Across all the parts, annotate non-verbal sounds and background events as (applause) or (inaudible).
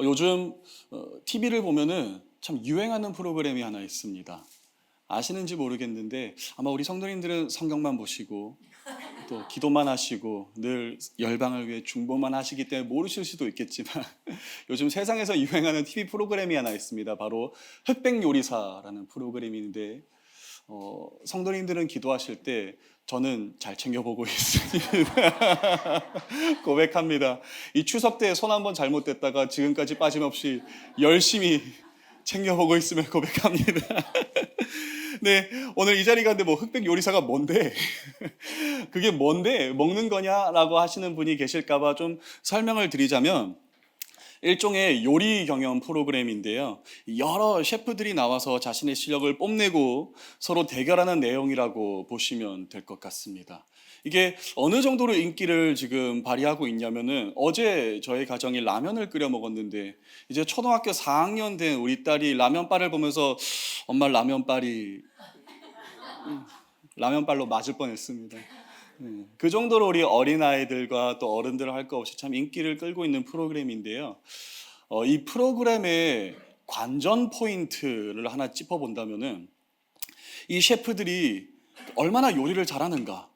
어, 요즘 TV를 보면은 참 유행하는 프로그램이 하나 있습니다. 아시는지 모르겠는데 아마 우리 성도님들은 성경만 보시고 또 기도만 하시고 늘 열방을 위해 중보만 하시기 때문에 모르실 수도 있겠지만 (laughs) 요즘 세상에서 유행하는 TV 프로그램이 하나 있습니다. 바로 흑백 요리사라는 프로그램인데 어, 성도님들은 기도하실 때 저는 잘 챙겨보고 (laughs) 있습니다. 고백합니다. 이 추석 때 손 한번 잘못됐다가 지금까지 빠짐없이 열심히 챙겨보고 있음을 고백합니다. (laughs) 네, 오늘 이 자리가 근데 뭐 흑백 요리사가 뭔데? (laughs) 그게 뭔데? 먹는 거냐라고 하시는 분이 계실까봐 좀 설명을 드리자면 일종의 요리 경연 프로그램인데요. 여러 셰프들이 나와서 자신의 실력을 뽐내고 서로 대결하는 내용이라고 보시면 될 것 같습니다. 이게 어느 정도로 인기를 지금 발휘하고 있냐면은 어제 저희 가정이 라면을 끓여 먹었는데 이제 초등학교 4학년 된 우리 딸이 라면빨을 보면서 엄마 라면빨이 음, 라면빨로 맞을 뻔했습니다. 네, 그 정도로 우리 어린아이들과 또 어른들 할 것 없이 참 인기를 끌고 있는 프로그램인데요. 어, 이 프로그램의 관전 포인트를 하나 짚어본다면은 이 셰프들이 얼마나 요리를 잘하는가,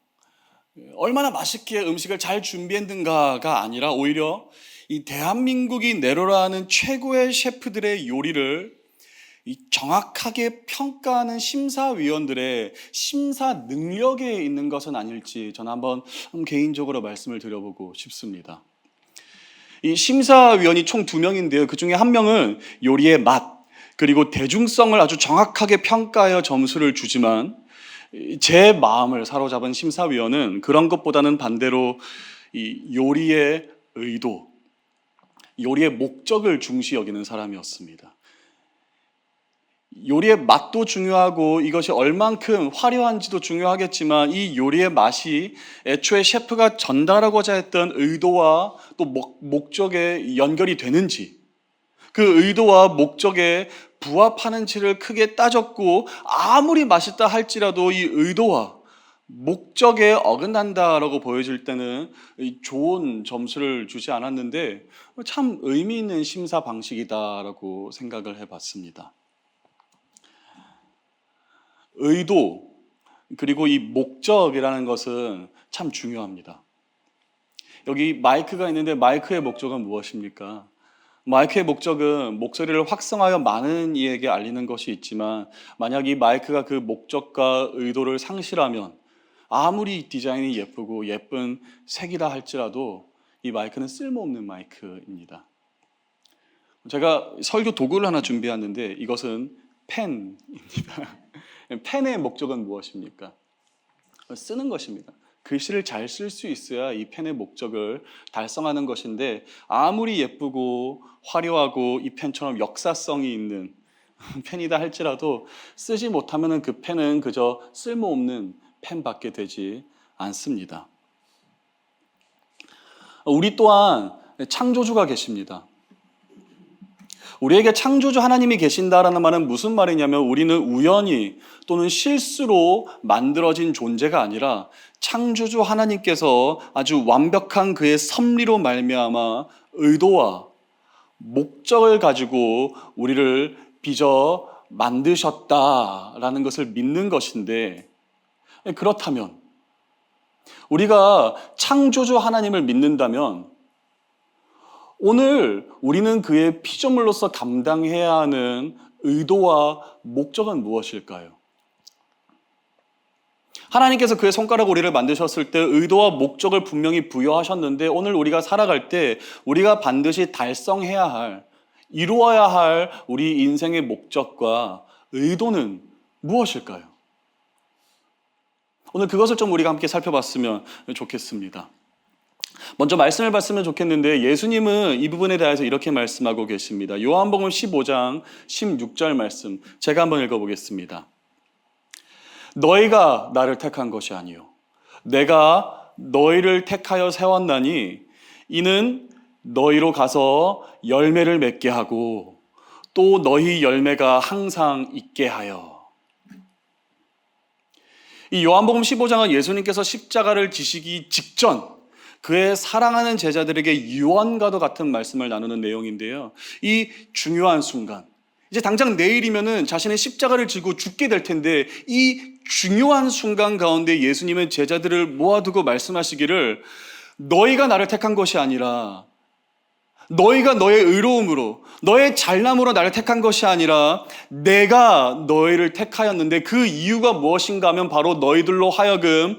얼마나 맛있게 음식을 잘 준비했는가가 아니라 오히려 이 대한민국이 내로라는 최고의 셰프들의 요리를 이 정확하게 평가하는 심사위원들의 심사 능력에 있는 것은 아닐지 저는 한번 개인적으로 말씀을 드려보고 싶습니다. 이 심사위원이 총 두 명인데요. 그 중에 한 명은 요리의 맛, 그리고 대중성을 아주 정확하게 평가하여 점수를 주지만 제 마음을 사로잡은 심사위원은 그런 것보다는 반대로 이 요리의 의도, 요리의 목적을 중시 여기는 사람이었습니다. 요리의 맛도 중요하고 이것이 얼만큼 화려한지도 중요하겠지만 이 요리의 맛이 애초에 셰프가 전달하고자 했던 의도와 또 목, 목적에 연결이 되는지 그 의도와 목적에 부합하는지를 크게 따졌고 아무리 맛있다 할지라도 이 의도와 목적에 어긋난다라고 보여질 때는 좋은 점수를 주지 않았는데 참 의미 있는 심사 방식이다라고 생각을 해봤습니다. 의도 그리고 이 목적이라는 것은 참 중요합니다. 여기 마이크가 있는데 마이크의 목적은 무엇입니까? 마이크의 목적은 목소리를 확성하여 많은 이에게 알리는 것이 있지만 만약 이 마이크가 그 목적과 의도를 상실하면 아무리 디자인이 예쁘고 예쁜 색이라 할지라도 이 마이크는 쓸모없는 마이크입니다. 제가 설교 도구를 하나 준비했는데 이것은 펜입니다. 펜의 목적은 무엇입니까? 쓰는 것입니다. 글씨를 잘 쓸 수 있어야 이 펜의 목적을 달성하는 것인데 아무리 예쁘고 화려하고 이 펜처럼 역사성이 있는 (laughs) 펜이다 할지라도 쓰지 못하면 그 펜은 그저 쓸모없는 펜밖에 되지 않습니다. 우리 또한 창조주가 계십니다. 우리에게 창조주 하나님이 계신다라는 말은 무슨 말이냐면 우리는 우연히 또는 실수로 만들어진 존재가 아니라 창조주 하나님께서 아주 완벽한 그의 섭리로 말미암아 의도와 목적을 가지고 우리를 빚어 만드셨다라는 것을 믿는 것인데 그렇다면 우리가 창조주 하나님을 믿는다면 오늘 우리는 그의 피조물로서 감당해야 하는 의도와 목적은 무엇일까요? 하나님께서 그의 손가락 우리를 만드셨을 때 의도와 목적을 분명히 부여하셨는데 오늘 우리가 살아갈 때 우리가 반드시 달성해야 할, 이루어야 할 우리 인생의 목적과 의도는 무엇일까요? 오늘 그것을 좀 우리가 함께 살펴봤으면 좋겠습니다. 먼저 말씀을 봤으면 좋겠는데 예수님은 이 부분에 대해서 이렇게 말씀하고 계십니다. 요한복음 15장 16절 말씀 제가 한번 읽어보겠습니다. 너희가 나를 택한 것이 아니요 내가 너희를 택하여 세웠나니 이는 너희로 가서 열매를 맺게 하고 또 너희 열매가 항상 있게 하여 이 요한복음 15장은 예수님께서 십자가를 지시기 직전 그의 사랑하는 제자들에게 유언과도 같은 말씀을 나누는 내용인데요. 이 중요한 순간, 이제 당장 내일이면은 자신의 십자가를 지고 죽게 될 텐데 이 중요한 순간 가운데 예수님은 제자들을 모아두고 말씀하시기를 너희가 나를 택한 것이 아니라 너희가 너의 의로움으로 너의 잘남으로 나를 택한 것이 아니라 내가 너희를 택하였는데 그 이유가 무엇인가 하면 바로 너희들로 하여금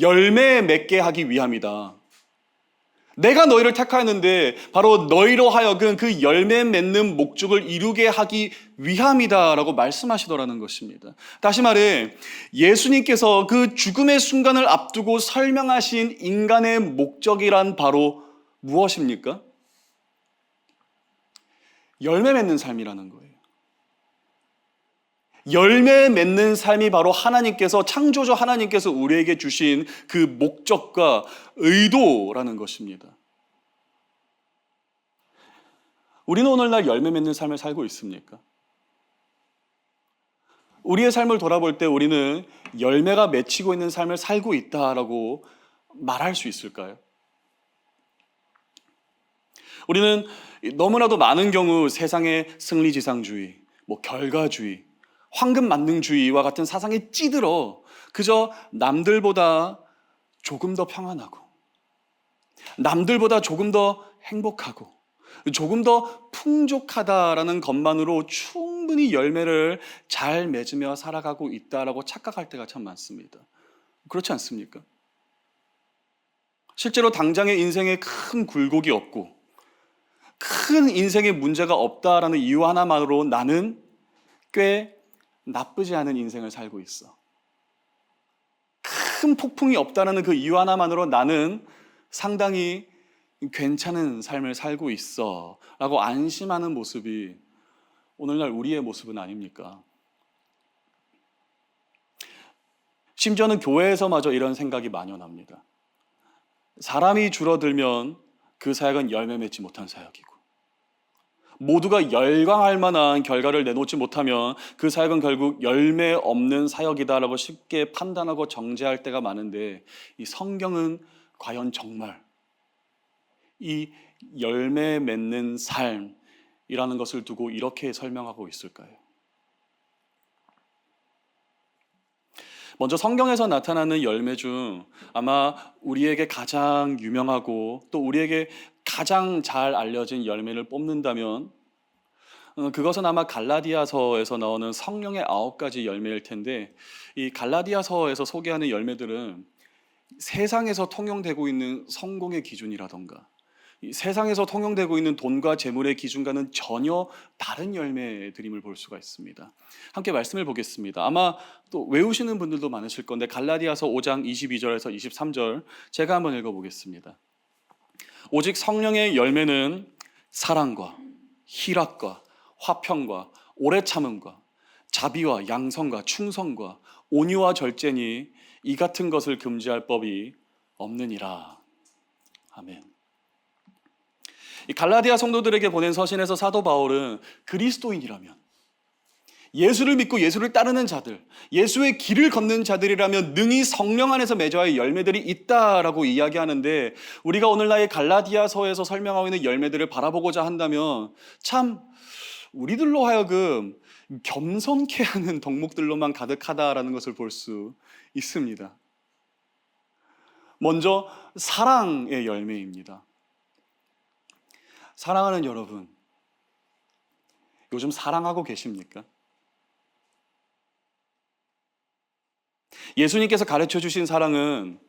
열매 맺게 하기 위함이다. 내가 너희를 택하였는데 바로 너희로 하여금 그 열매 맺는 목적을 이루게 하기 위함이다라고 말씀하시더라는 것입니다. 다시 말해 예수님께서 그 죽음의 순간을 앞두고 설명하신 인간의 목적이란 바로 무엇입니까? 열매 맺는 삶이라는 거예요. 열매 맺는 삶이 바로 하나님께서 창조주 하나님께서 우리에게 주신 그 목적과 의도라는 것입니다. 우리는 오늘날 열매 맺는 삶을 살고 있습니까? 우리의 삶을 돌아볼 때 우리는 열매가 맺히고 있는 삶을 살고 있다라고 말할 수 있을까요? 우리는 너무나도 많은 경우 세상의 승리지상주의, 뭐 결과주의, 황금 만능주의와 같은 사상에 찌들어 그저 남들보다 조금 더 평안하고 남들보다 조금 더 행복하고 조금 더 풍족하다라는 것만으로 충분히 열매를 잘 맺으며 살아가고 있다라고 착각할 때가 참 많습니다. 그렇지 않습니까? 실제로 당장의 인생에 큰 굴곡이 없고 큰 인생의 문제가 없다라는 이유 하나만으로 나는 꽤 나쁘지 않은 인생을 살고 있어. 큰 폭풍이 없다는 그 이유 하나만으로 나는 상당히 괜찮은 삶을 살고 있어. 라고 안심하는 모습이 오늘날 우리의 모습은 아닙니까? 심지어는 교회에서마저 이런 생각이 만연합니다. 사람이 줄어들면 그 사역은 열매 맺지 못한 사역이고, 모두가 열광할 만한 결과를 내놓지 못하면 그 사역은 결국 열매 없는 사역이다라고 쉽게 판단하고 정죄할 때가 많은데 이 성경은 과연 정말 이 열매 맺는 삶이라는 것을 두고 이렇게 설명하고 있을까요? 먼저 성경에서 나타나는 열매 중 아마 우리에게 가장 유명하고 또 우리에게 가장 잘 알려진 열매를 뽑는다면 어, 그것은 아마 갈라디아서에서 나오는 성령의 아홉 가지 열매일 텐데 이 갈라디아서에서 소개하는 열매들은 세상에서 통용되고 있는 성공의 기준이라던가 이 세상에서 통용되고 있는 돈과 재물의 기준과는 전혀 다른 열매들임을 볼 수가 있습니다. 함께 말씀을 보겠습니다. 아마 또 외우시는 분들도 많으실 건데 갈라디아서 5장 22절에서 23절 제가 한번 읽어 보겠습니다. 오직 성령의 열매는 사랑과 희락과 화평과 오래 참음과 자비와 양성과 충성과 온유와 절제니 이 같은 것을 금지할 법이 없느니라. 아멘. 이 갈라디아 성도들에게 보낸 서신에서 사도 바울은 그리스도인이라면 예수를 믿고 예수를 따르는 자들, 예수의 길을 걷는 자들이라면 능히 성령 안에서 맺어야 열매들이 있다라고 이야기하는데 우리가 오늘날 갈라디아서에서 설명하고 있는 열매들을 바라보고자 한다면 참 우리들로 하여금 겸손케 하는 덕목들로만 가득하다라는 것을 볼 수 있습니다. 먼저 사랑의 열매입니다. 사랑하는 여러분, 요즘 사랑하고 계십니까? 예수님께서 가르쳐 주신 사랑은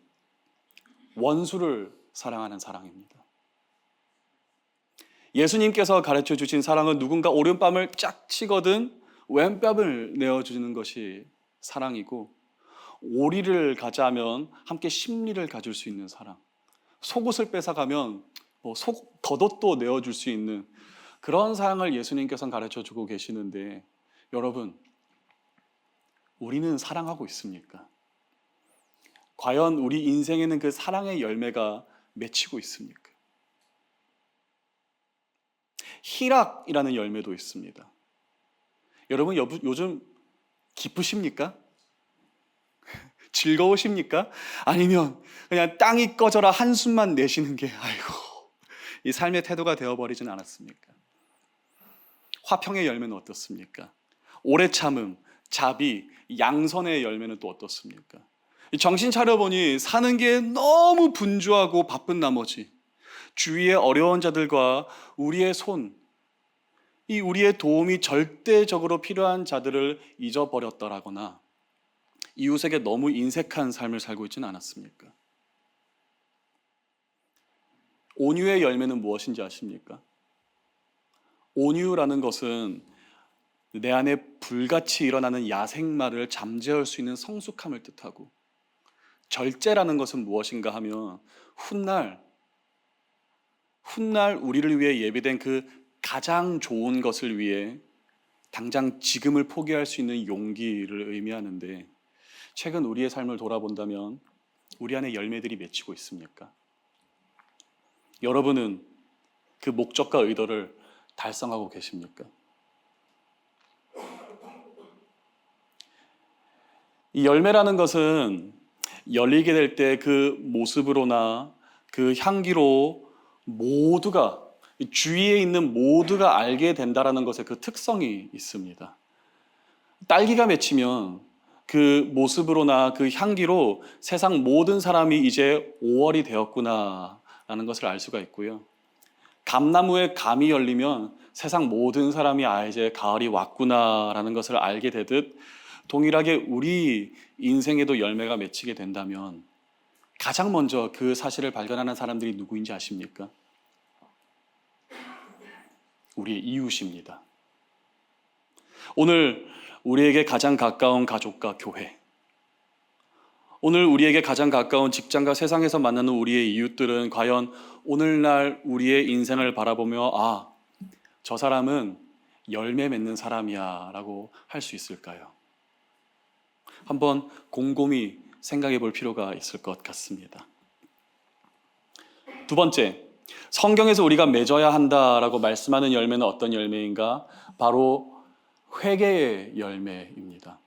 원수를 사랑하는 사랑입니다. 예수님께서 가르쳐 주신 사랑은 누군가 오른뺨을 쫙 치거든 왼뺨을 내어주는 것이 사랑이고 오리를 가자면 함께 심리를 가질 수 있는 사랑 속옷을 뺏어가면 뭐속 겉옷도 내어줄 수 있는 그런 사랑을 예수님께서 가르쳐 주고 계시는데 여러분 우리는 사랑하고 있습니까? 과연 우리 인생에는 그 사랑의 열매가 맺히고 있습니까? 희락이라는 열매도 있습니다. 여러분 요즘 기쁘십니까? (laughs) 즐거우십니까? 아니면 그냥 땅이 꺼져라 한숨만 내쉬는 게 아이고 이 삶의 태도가 되어버리진 않았습니까? 화평의 열매는 어떻습니까? 오래 참음, 자비, 양선의 열매는 또 어떻습니까? 정신 차려보니 사는 게 너무 분주하고 바쁜 나머지 주위의 어려운 자들과 우리의 손, 이 우리의 도움이 절대적으로 필요한 자들을 잊어버렸더라거나 이웃에게 너무 인색한 삶을 살고 있지는 않았습니까? 온유의 열매는 무엇인지 아십니까? 온유라는 것은 내 안에 불같이 일어나는 야생마를 잠재울 수 있는 성숙함을 뜻하고 절제라는 것은 무엇인가 하면 훗날 훗날 우리를 위해 예비된 그 가장 좋은 것을 위해 당장 지금을 포기할 수 있는 용기를 의미하는데 최근 우리의 삶을 돌아본다면 우리 안에 열매들이 맺히고 있습니까? 여러분은 그 목적과 의도를 달성하고 계십니까? 이 열매라는 것은 열리게 될 때 그 모습으로나 그 향기로 모두가 주위에 있는 모두가 알게 된다라는 것에 그 특성이 있습니다. 딸기가 맺히면 그 모습으로나 그 향기로 세상 모든 사람이 이제 5월이 되었구나 라는 것을 알 수가 있고요. 감나무에 감이 열리면 세상 모든 사람이 아 이제 가을이 왔구나라는 것을 알게 되듯 동일하게 우리 인생에도 열매가 맺히게 된다면 가장 먼저 그 사실을 발견하는 사람들이 누구인지 아십니까? 우리의 이웃입니다. 오늘 우리에게 가장 가까운 가족과 교회, 오늘 우리에게 가장 가까운 직장과 세상에서 만나는 우리의 이웃들은 과연 오늘날 우리의 인생을 바라보며 아, 저 사람은 열매 맺는 사람이야 라고 할 수 있을까요? 한번 곰곰이 생각해 볼 필요가 있을 것 같습니다. 두 번째, 성경에서 우리가 맺어야 한다라고 말씀하는 열매는 어떤 열매인가? 바로 회개의 열매입니다.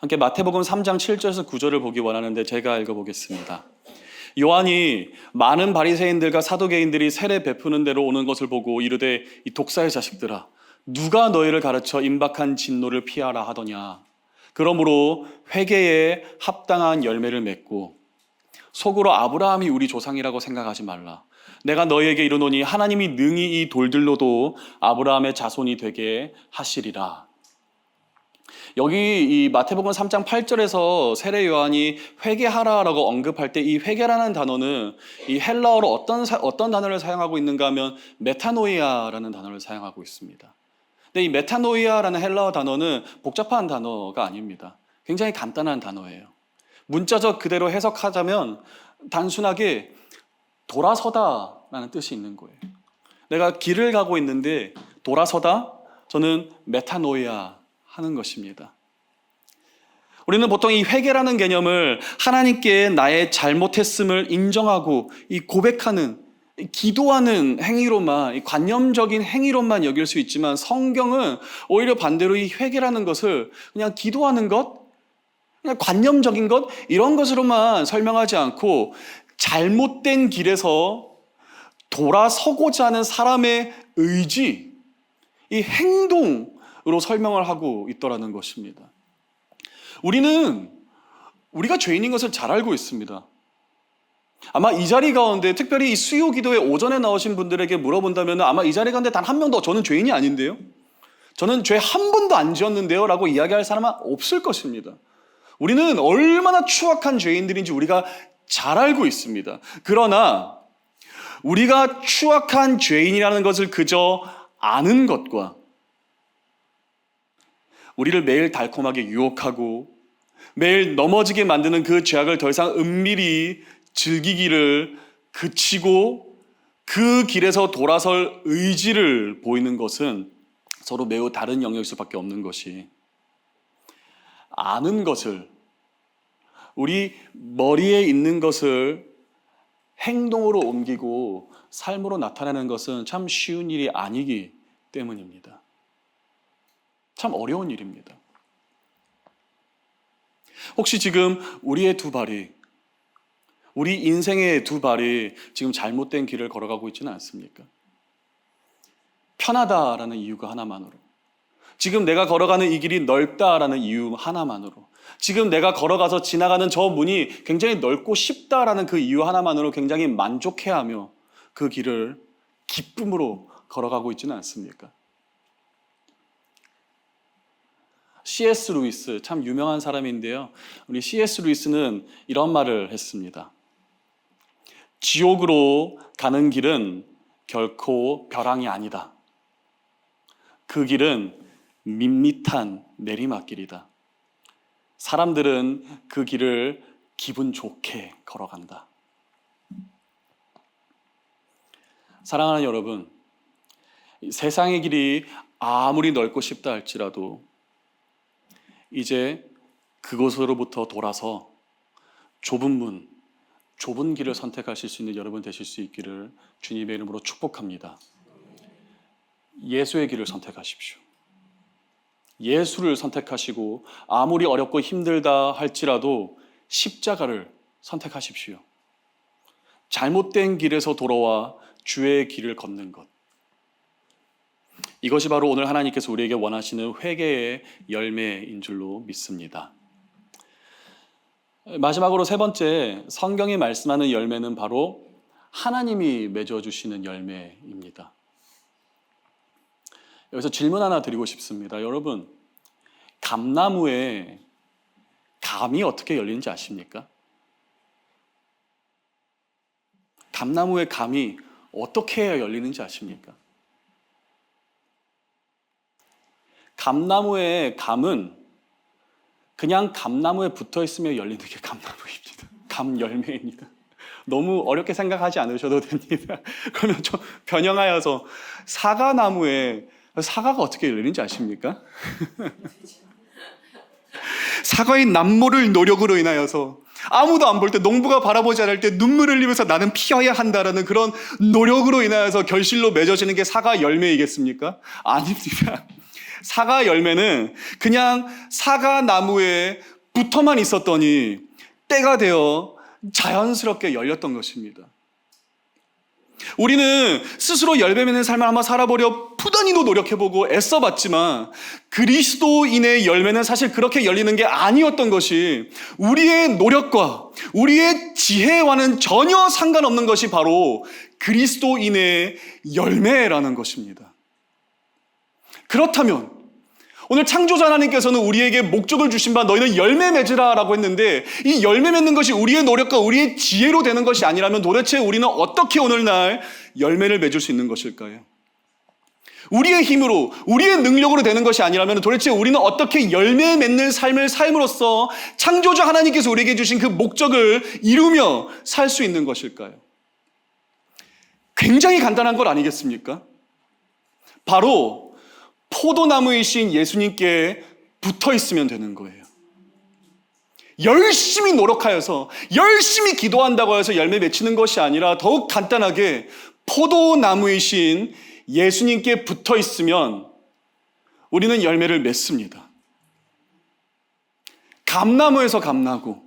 함께 마태복음 3장 7절에서 9절을 보기 원하는데 제가 읽어보겠습니다. 요한이 많은 바리새인들과 사도개인들이 세례 베푸는 대로 오는 것을 보고 이르되 이 독사의 자식들아 누가 너희를 가르쳐 임박한 진노를 피하라 하더냐 그러므로 회개에 합당한 열매를 맺고 속으로 아브라함이 우리 조상이라고 생각하지 말라. 내가 너희에게 이르노니 하나님이 능히 이 돌들로도 아브라함의 자손이 되게 하시리라. 여기 이 마태복음 3장 8절에서 세례 요한이 회개하라라고 언급할 때 이 회개라는 단어는 이 헬라어로 어떤 사- 어떤 단어를 사용하고 있는가 하면 메타노이아라는 단어를 사용하고 있습니다. 근데 이 메타노이아라는 헬라어 단어는 복잡한 단어가 아닙니다. 굉장히 간단한 단어예요. 문자적 그대로 해석하자면 단순하게 돌아서다라는 뜻이 있는 거예요. 내가 길을 가고 있는데 돌아서다 저는 메타노이아 하는 것입니다. 우리는 보통 이 회개라는 개념을 하나님께 나의 잘못했음을 인정하고 이 고백하는 이 기도하는 행위로만 이 관념적인 행위로만 여길 수 있지만 성경은 오히려 반대로 이 회개라는 것을 그냥 기도하는 것, 그냥 관념적인 것 이런 것으로만 설명하지 않고 잘못된 길에서 돌아서고자 하는 사람의 의지, 이 행동 으로 설명을 하고 있더라는 것입니다. 우리는 우리가 죄인인 것을 잘 알고 있습니다. 아마 이 자리 가운데 특별히 이 수요 기도에 오전에 나오신 분들에게 물어본다면 아마 이 자리 가운데 단 한 명도 저는 죄인이 아닌데요. 저는 죄 한 번도 안 지었는데요. 라고 이야기할 사람은 없을 것입니다. 우리는 얼마나 추악한 죄인들인지 우리가 잘 알고 있습니다. 그러나 우리가 추악한 죄인이라는 것을 그저 아는 것과 우리를 매일 달콤하게 유혹하고 매일 넘어지게 만드는 그 죄악을 더 이상 은밀히 즐기기를 그치고 그 길에서 돌아설 의지를 보이는 것은 서로 매우 다른 영역일 수밖에 없는 것이 아는 것을 우리 머리에 있는 것을 행동으로 옮기고 삶으로 나타내는 것은 참 쉬운 일이 아니기 때문입니다. 참 어려운 일입니다. 혹시 지금 우리의 두 발이 우리 인생의 두 발이 지금 잘못된 길을 걸어가고 있지는 않습니까? 편하다라는 이유가 하나만으로 지금 내가 걸어가는 이 길이 넓다라는 이유 하나만으로 지금 내가 걸어가서 지나가는 저 문이 굉장히 넓고 쉽다라는 그 이유 하나만으로 굉장히 만족해 하며 그 길을 기쁨으로 걸어가고 있지는 않습니까? C.S. 루이스 참 유명한 사람인데요. 우리 C.S. 루이스는 이런 말을 했습니다. 지옥으로 가는 길은 결코 벼랑이 아니다. 그 길은 밋밋한 내리막길이다. 사람들은 그 길을 기분 좋게 걸어간다. 사랑하는 여러분, 세상의 길이 아무리 넓고 쉽다 할지라도 이제 그곳으로부터 돌아서 좁은 문, 좁은 길을 선택하실 수 있는 여러분 되실 수 있기를 주님의 이름으로 축복합니다. 예수의 길을 선택하십시오. 예수를 선택하시고 아무리 어렵고 힘들다 할지라도 십자가를 선택하십시오. 잘못된 길에서 돌아와 주의 길을 걷는 것. 이것이 바로 오늘 하나님께서 우리에게 원하시는 회개의 열매인 줄로 믿습니다. 마지막으로 세 번째 성경이 말씀하는 열매는 바로 하나님이 맺어 주시는 열매입니다. 여기서 질문 하나 드리고 싶습니다. 여러분, 감나무에 감이 어떻게 열리는지 아십니까? 감나무의 감이 어떻게 해야 열리는지 아십니까? 감나무의 감은 그냥 감나무에 붙어 있으면 열리는 게 감나무입니다. 감 열매입니다. 너무 어렵게 생각하지 않으셔도 됩니다. (laughs) 그러면 좀 변형하여서 사과나무에 사과가 어떻게 열리는지 아십니까? (laughs) 사과의 남모를 노력으로 인하여서 아무도 안 볼 때 농부가 바라보지 않을 때 눈물을 흘리면서 나는 피어야 한다라는 그런 노력으로 인하여서 결실로 맺어지는 게 사과 열매이겠습니까? 아닙니다. 사과 열매는 그냥 사과 나무에 붙어만 있었더니 때가 되어 자연스럽게 열렸던 것입니다. 우리는 스스로 열매 맺는 삶을 한번 살아보려 부단히도 노력해보고 애써봤지만 그리스도인의 열매는 사실 그렇게 열리는 게 아니었던 것이 우리의 노력과 우리의 지혜와는 전혀 상관없는 것이 바로 그리스도인의 열매라는 것입니다. 그렇다면 오늘 창조자 하나님께서는 우리에게 목적을 주신 바 너희는 열매 맺으라라고 했는데 이 열매 맺는 것이 우리의 노력과 우리의 지혜로 되는 것이 아니라면 도대체 우리는 어떻게 오늘날 열매를 맺을 수 있는 것일까요? 우리의 힘으로 우리의 능력으로 되는 것이 아니라면 도대체 우리는 어떻게 열매 맺는 삶을 삶으로써 창조자 하나님께서 우리에게 주신 그 목적을 이루며 살 수 있는 것일까요? 굉장히 간단한 것 아니겠습니까? 바로 포도나무이신 예수님께 붙어 있으면 되는 거예요. 열심히 노력하여서 열심히 기도한다고 해서 열매 맺히는 것이 아니라 더욱 간단하게 포도나무이신 예수님께 붙어 있으면 우리는 열매를 맺습니다. 감나무에서 감나고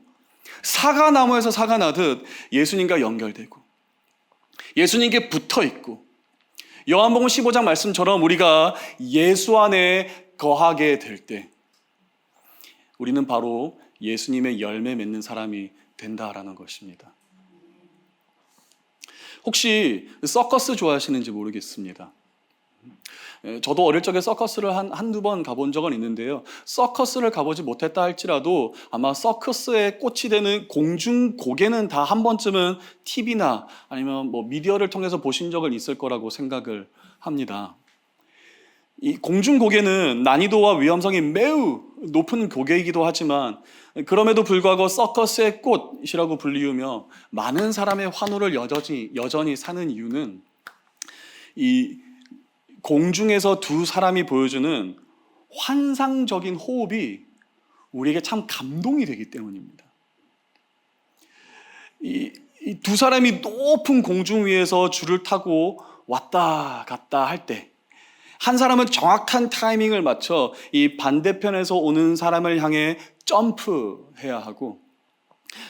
사과나무에서 사과 나듯 예수님과 연결되고 예수님께 붙어 있고 요한복음 15장 말씀처럼 우리가 예수 안에 거하게 될 때 우리는 바로 예수님의 열매 맺는 사람이 된다라는 것입니다. 혹시 서커스 좋아하시는지 모르겠습니다. 예, 저도 어릴 적에 서커스를 한, 한두 번 가본 적은 있는데요. 서커스를 가보지 못했다 할지라도 아마 서커스에 꽃이 되는 공중 고개는 다 한 번쯤은 TV나 아니면 뭐 미디어를 통해서 보신 적은 있을 거라고 생각을 합니다. 이 공중 고개는 난이도와 위험성이 매우 높은 고개이기도 하지만 그럼에도 불구하고 서커스의 꽃이라고 불리우며 많은 사람의 환호를 여전히, 여전히 사는 이유는 이 공중에서 두 사람이 보여주는 환상적인 호흡이 우리에게 참 감동이 되기 때문입니다. 이두 사람이 높은 공중 위에서 줄을 타고 왔다 갔다 할 때, 한 사람은 정확한 타이밍을 맞춰 이 반대편에서 오는 사람을 향해 점프해야 하고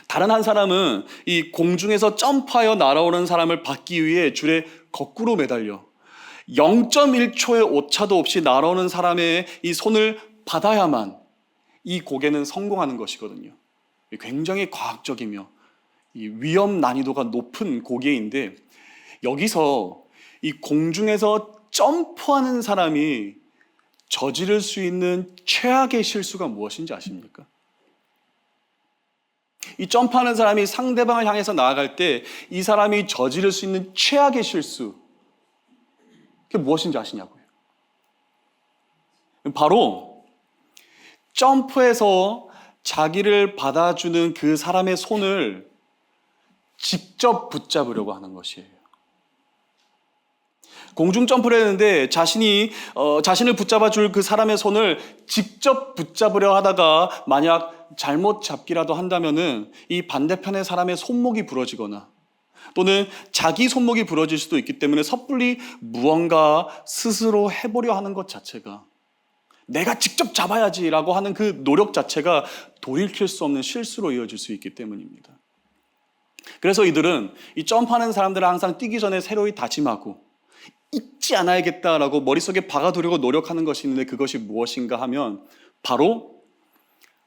다른 한 사람은 이 공중에서 점프하여 날아오는 사람을 받기 위해 줄에 거꾸로 매달려 0.1초의 오차도 없이 날아오는 사람의 이 손을 받아야만 이 고개는 성공하는 것이거든요. 굉장히 과학적이며 이 위험 난이도가 높은 고개인데 여기서 이 공중에서 점프하는 사람이 저지를 수 있는 최악의 실수가 무엇인지 아십니까? 이 점프하는 사람이 상대방을 향해서 나아갈 때 이 사람이 저지를 수 있는 최악의 실수 그게 무엇인지 아시냐고요. 바로 점프해서 자기를 받아주는 그 사람의 손을 직접 붙잡으려고 하는 것이에요. 공중 점프를 했는데 자신이 어, 자신을 붙잡아 줄 그 사람의 손을 직접 붙잡으려 하다가 만약 잘못 잡기라도 한다면은 이 반대편의 사람의 손목이 부러지거나 또는 자기 손목이 부러질 수도 있기 때문에 섣불리 무언가 스스로 해보려 하는 것 자체가 내가 직접 잡아야지라고 하는 그 노력 자체가 돌이킬 수 없는 실수로 이어질 수 있기 때문입니다. 그래서 이들은 이 점프하는 사람들은 항상 뛰기 전에 새로이 다짐하고 잊지 않아야겠다라고 머릿속에 박아두려고 노력하는 것이 있는데 그것이 무엇인가 하면 바로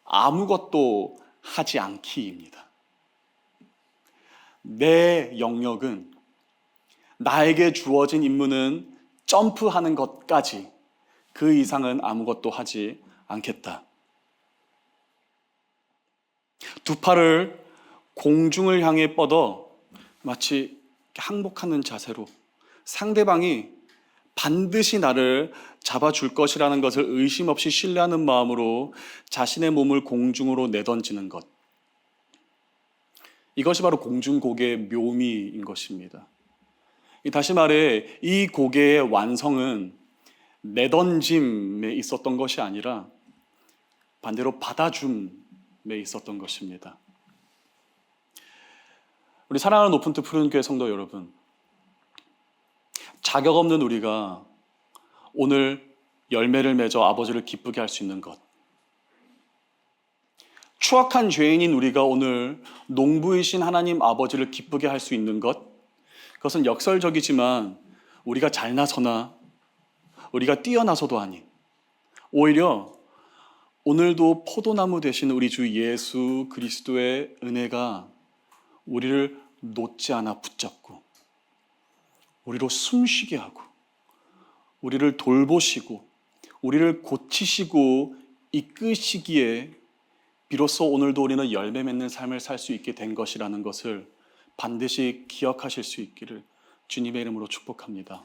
아무것도 하지 않기입니다. 내 영역은 나에게 주어진 임무는 점프하는 것까지 그 이상은 아무것도 하지 않겠다. 두 팔을 공중을 향해 뻗어 마치 항복하는 자세로 상대방이 반드시 나를 잡아줄 것이라는 것을 의심 없이 신뢰하는 마음으로 자신의 몸을 공중으로 내던지는 것. 이것이 바로 공중고개의 묘미인 것입니다. 다시 말해, 이 고개의 완성은 내던짐에 있었던 것이 아니라 반대로 받아줌에 있었던 것입니다. 우리 사랑하는 높은 뜻 푸른 교회 성도 여러분, 자격 없는 우리가 오늘 열매를 맺어 아버지를 기쁘게 할 수 있는 것. 추악한 죄인인 우리가 오늘 농부이신 하나님 아버지를 기쁘게 할 수 있는 것. 그것은 역설적이지만 우리가 잘나서나 우리가 뛰어나서도 아닌 오히려 오늘도 포도나무 되신 우리 주 예수 그리스도의 은혜가 우리를 놓지 않아 붙잡고 우리로 숨쉬게 하고 우리를 돌보시고 우리를 고치시고 이끄시기에 비로소 오늘도 우리는 열매 맺는 삶을 살 수 있게 된 것이라는 것을 반드시 기억하실 수 있기를 주님의 이름으로 축복합니다.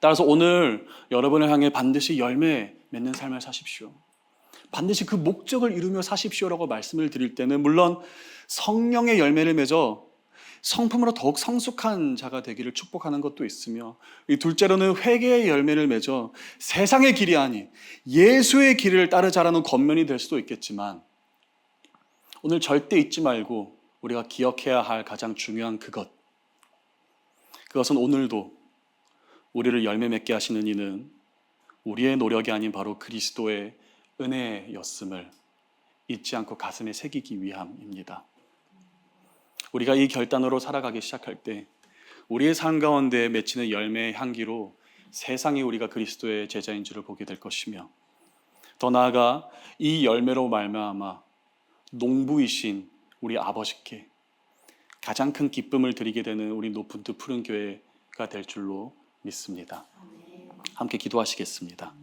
따라서 오늘 여러분을 향해 반드시 열매 맺는 삶을 사십시오. 반드시 그 목적을 이루며 사십시오라고 말씀을 드릴 때는 물론 성령의 열매를 맺어 성품으로 더욱 성숙한 자가 되기를 축복하는 것도 있으며 이 둘째로는 회개의 열매를 맺어 세상의 길이 아닌 예수의 길을 따르자라는 겉면이 될 수도 있겠지만 오늘 절대 잊지 말고 우리가 기억해야 할 가장 중요한 그것 그것은 오늘도 우리를 열매 맺게 하시는 이는 우리의 노력이 아닌 바로 그리스도의 은혜였음을 잊지 않고 가슴에 새기기 위함입니다. 우리가 이 결단으로 살아가기 시작할 때 우리의 삶 가운데 맺히는 열매의 향기로 세상이 우리가 그리스도의 제자인 줄을 보게 될 것이며 더 나아가 이 열매로 말미암아 농부이신 우리 아버지께 가장 큰 기쁨을 드리게 되는 우리 높은 뜻 푸른 교회가 될 줄로 믿습니다. 함께 기도하시겠습니다.